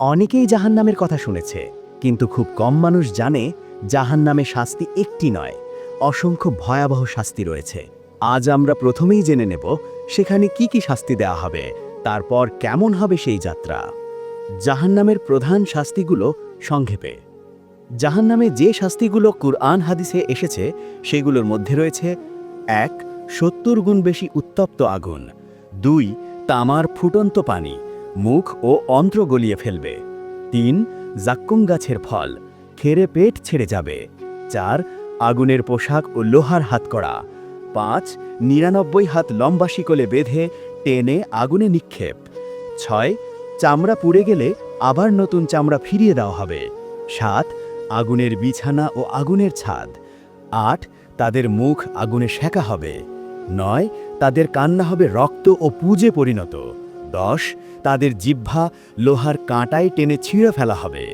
অনেকেই জাহান্নামের কথা শুনেছে, কিন্তু খুব কম মানুষ জানে জাহান্নামে শাস্তি একটি নয়, অসংখ্য ভয়াবহ শাস্তি রয়েছে। আজ আমরা প্রথমেই জেনে নেব সেখানে কি কি শাস্তি দেওয়া হবে, তারপর কেমন হবে সেই যাত্রা। জাহান্নামের প্রধান শাস্তিগুলো সংক্ষেপে। জাহান্নামে যে শাস্তিগুলো কুরআন হাদিসে এসেছে, সেগুলোর মধ্যে রয়েছে, এক, সত্তর গুণ বেশি উত্তপ্ত আগুন, দুই, তামার ফুটন্ত পানি মুখ ও অন্ত্র গলিয়ে ফেলবে। তিন, জাক্কুম গাছের ফল খেরে পেট ছেড়ে যাবে। চার, আগুনের পোশাক ও লোহার হাত করা। পাঁচ, নিরানব্বই হাত লম্বা শিকলে বেঁধে টেনে আগুনে নিক্ষেপ। ছয়, চামড়া পুড়ে গেলে আবার নতুন চামড়া ফিরিয়ে দেওয়া হবে। সাত, আগুনের বিছানা ও আগুনের ছাদ। আট, তাদের মুখ আগুনে সেকা হবে। নয়, তাদের কান্না হবে রক্ত ও পুজে পরিণত। দশ, তাদের জিহ্বা লোহার কাঁটায় টেনে ছিঁড়ে ফেলা হবে।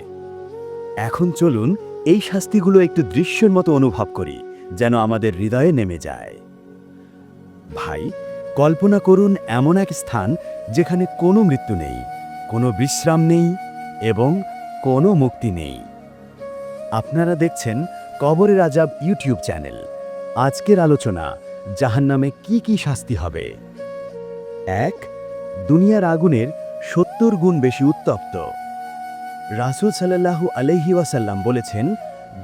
এখন চলুন এই শাস্তিগুলো একটু দৃশ্যের মতো অনুভব করি, যেন আমাদের হৃদয়ে নেমে যায়। ভাই, কল্পনা করুন এমন এক স্থান যেখানে কোনো মৃত্যু নেই, কোনো বিশ্রাম নেই এবং কোনো মুক্তি নেই। আপনারা দেখছেন কবরের আজাব ইউটিউব চ্যানেল। আজকের আলোচনা, জাহান্নামে কি কি শাস্তি হবে? এক দুনিয়ার আগুনের সত্তর গুণ বেশি উত্তপ্ত। রাসুল সাল্লাল্লাহু আলহি ওয়াসাল্লাম বলেছেন,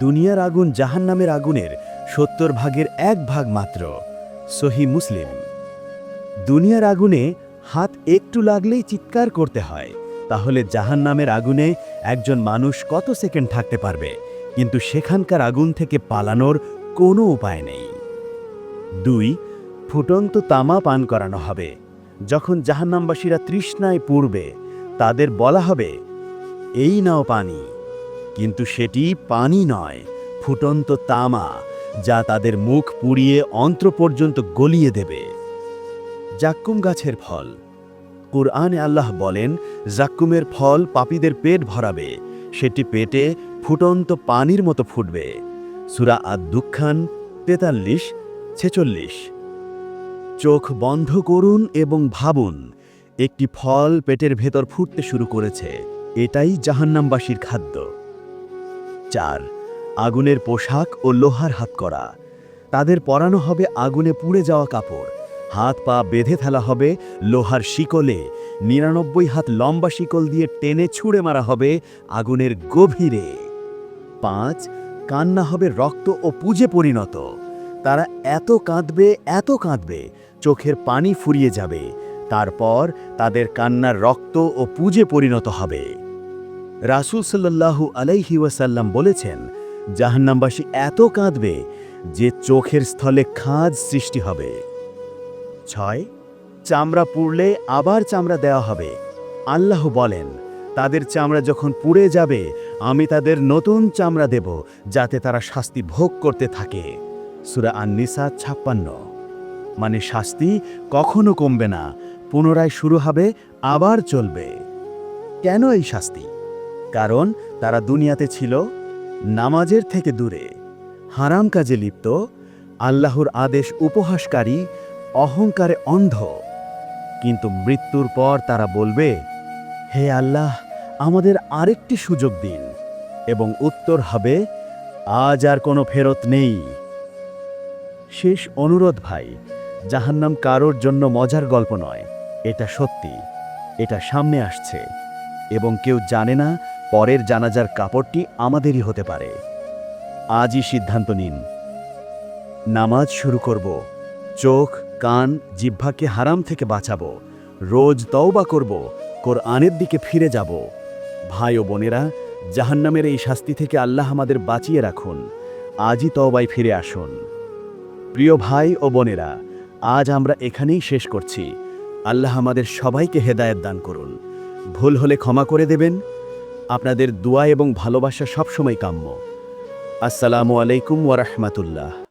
দুনিয়ার আগুন জাহান্নামের আগুনের সত্তর ভাগের এক ভাগ মাত্র। সহি মুসলিম। দুনিয়ার আগুনে হাত একটু লাগলেই চিৎকার করতে হয়, তাহলে জাহান্নামের আগুনে একজন মানুষ কত সেকেন্ড থাকতে পারবে? কিন্তু সেখানকার আগুন থেকে পালানোর কোনো উপায় নেই। দুই, ফুটন্ত তামা পান করানো হবে। যখন জাহান্নামবাসীরা তৃষ্ণায় পূর্বে তাদের বলা হবে, এই নাও পানি। কিন্তু সেটি পানি নয়, ফুটন্ত তামা, যা তাদের মুখ পুড়িয়ে অন্ত্র পর্যন্ত গলিয়ে দেবে। জাক্কুম গাছের ফল। কুরআনে আল্লাহ বলেন, জাক্কুমের ফল পাপীদের পেট ভরাবে, সেটি পেটে ফুটন্ত পানির মতো ফুটবে। সুরা আদ দুঃখান তেতাল্লিশ, ছেচল্লিশ। চোখ বন্ধ করুন এবং ভাবুন, একটি ফল পেটের ভেতর ফুটতে শুরু করেছে, এটাই জাহান্নামবাসীর খাদ্য। চার, আগুনের পোশাক ও লোহার হাত করা। তাদের পরানো হবে আগুনে পুড়ে যাওয়া কাপড়, হাত পা বেঁধে ফেলা হবে লোহার শিকলে, নিরানব্বই হাত লম্বা শিকল দিয়ে টেনে ছুঁড়ে মারা হবে আগুনের গভীরে। পাঁচ, কান্না হবে রক্ত ও পুজে পরিণত। তারা এত কাঁদবে এত কাঁদবে চোখের পানি ফুরিয়ে যাবে। তারপর তাদের কান্নার রক্ত ও পুজে পরিণত হবে। রাসুল সাল্লাল্লাহু আলাইহি ওয়াসাল্লাম বলেছেন, জাহান্নামবাসী এত কাঁদবে যে চোখের স্থলে খাঁজ সৃষ্টি হবে। ছয়, চামড়া পুড়লে আবার চামড়া দেওয়া হবে। আল্লাহ বলেন, তাদের চামড়া যখন পুড়ে যাবে, আমি তাদের নতুন চামড়া দেব, যাতে তারা শাস্তি ভোগ করতে থাকে। সুরা আননিসা ছাপ্পান্ন। মানে শাস্তি কখনো কমবে না, পুনরায় শুরু হবে, আবার চলবে। কেন এই শাস্তি? কারণ তারা দুনিয়াতে ছিল, নামাজের থেকে দূরে, হারাম কাজে লিপ্ত, আল্লাহর আদেশ উপহাসকারী, অহংকারে অন্ধ। কিন্তু মৃত্যুর পর তারা বলবে, হে আল্লাহ, আমাদের আরেকটি সুযোগ দিন, এবং উত্তর হবে, আজ আর কোনো ফেরত নেই। শেষ অনুরোধ ভাই জাহান্নাম কারোর জন্য মজার গল্প নয়। এটা সত্যি। এটা সামনে আসছে। এবং কেউ জানে না পরের জানাজার কাপড়টি আমাদেরই হতে পারে। আজই সিদ্ধান্ত নিন। নামাজ শুরু করব। চোখ, কান, জিহ্বাকে হারাম থেকে বাঁচাবো। রোজ তওবা করব। কোরআনের দিকে ফিরে যাব। ভাই ও বোনেরা, জাহান্নামের এই শাস্তি থেকে আল্লাহ আমাদের বাঁচিয়ে রাখুন। আজই তওবায় ফিরে আসুন। প্রিয় ভাই ও বোনেরা আজ আমরা এখানেই শেষ করছি। আল্লাহ আমাদের সবাইকে হেদায়ত দান করুন। ভুল হলে ক্ষমা করে দেবেন। আপনাদের দোয়া এবং ভালোবাসা সবসময় কাম্য। আসসালামু আলাইকুম ওয়া রাহমাতুল্লাহ।